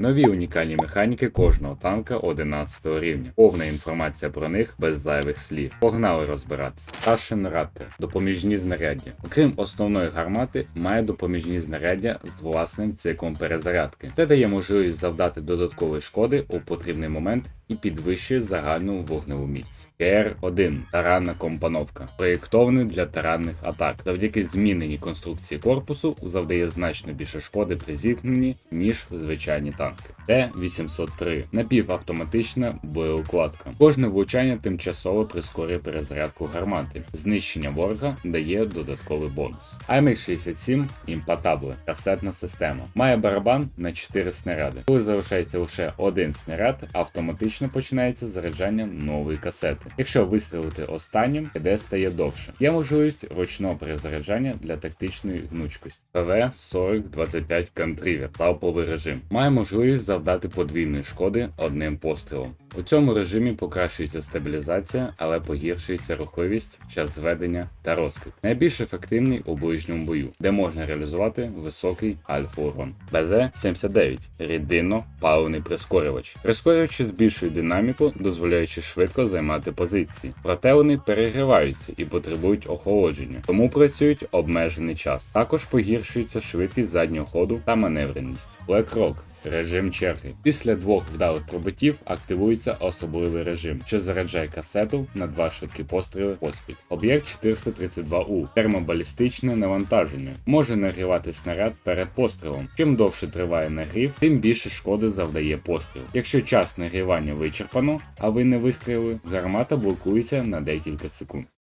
Нові унікальні механіки кожного танка 11 рівня. Повна інформація про них без зайвих слів. Погнали розбиратися. Ташен Раттер. Допоміжні знаряддя. Окрім основної гармати, має допоміжні знаряддя з власним циклом перезарядки. Це дає можливість завдати додаткової шкоди у потрібний момент і підвищує загальну вогневу міць. КР-1 таранна компоновка, проєктований для таранних атак. Завдяки зміненій конструкції корпусу завдає значно більше шкоди при зіткненні, ніж звичайні танки. Т-803 напівавтоматична боєукладка. Кожне влучання тимчасово прискорює перезарядку гармати. Знищення ворога дає додатковий бонус. АМХ-67 імпатабле касетна система. Має барабан на 4 снаряди. Коли залишається лише один снаряд, автоматично починається заряджання нової касети. Якщо вистрілити останнім, КД стає довше. Є можливість ручного перезаряджання для тактичної гнучкості. ПВ 4025 Контрівер оповий режим. Має можливість завдати подвійної шкоди одним пострілом. У цьому режимі покращується стабілізація, але погіршується рухливість, час зведення та розкид. Найбільш ефективний у ближньому бою, де можна реалізувати високий альфа-урон. БЗ-79 рідинно паливний прискорювач. Прискорювачі збільшують динаміку, дозволяючи швидко займати позиції. Проте вони перегріваються і потребують охолодження, тому працюють обмежений час. Також погіршується швидкість заднього ходу та маневреність. BlackRock Режим черги. Після двох вдалих пробиттів активується особливий режим, що заряджає касету на два швидкі постріли поспіль. Об'єкт 432У термобалістичне навантаження може нагрівати снаряд перед пострілом. Чим довше триває нагрів, тим більше шкоди завдає постріл. Якщо час нагрівання вичерпано, а ви не вистрілили, гармата блокується на декілька секунд.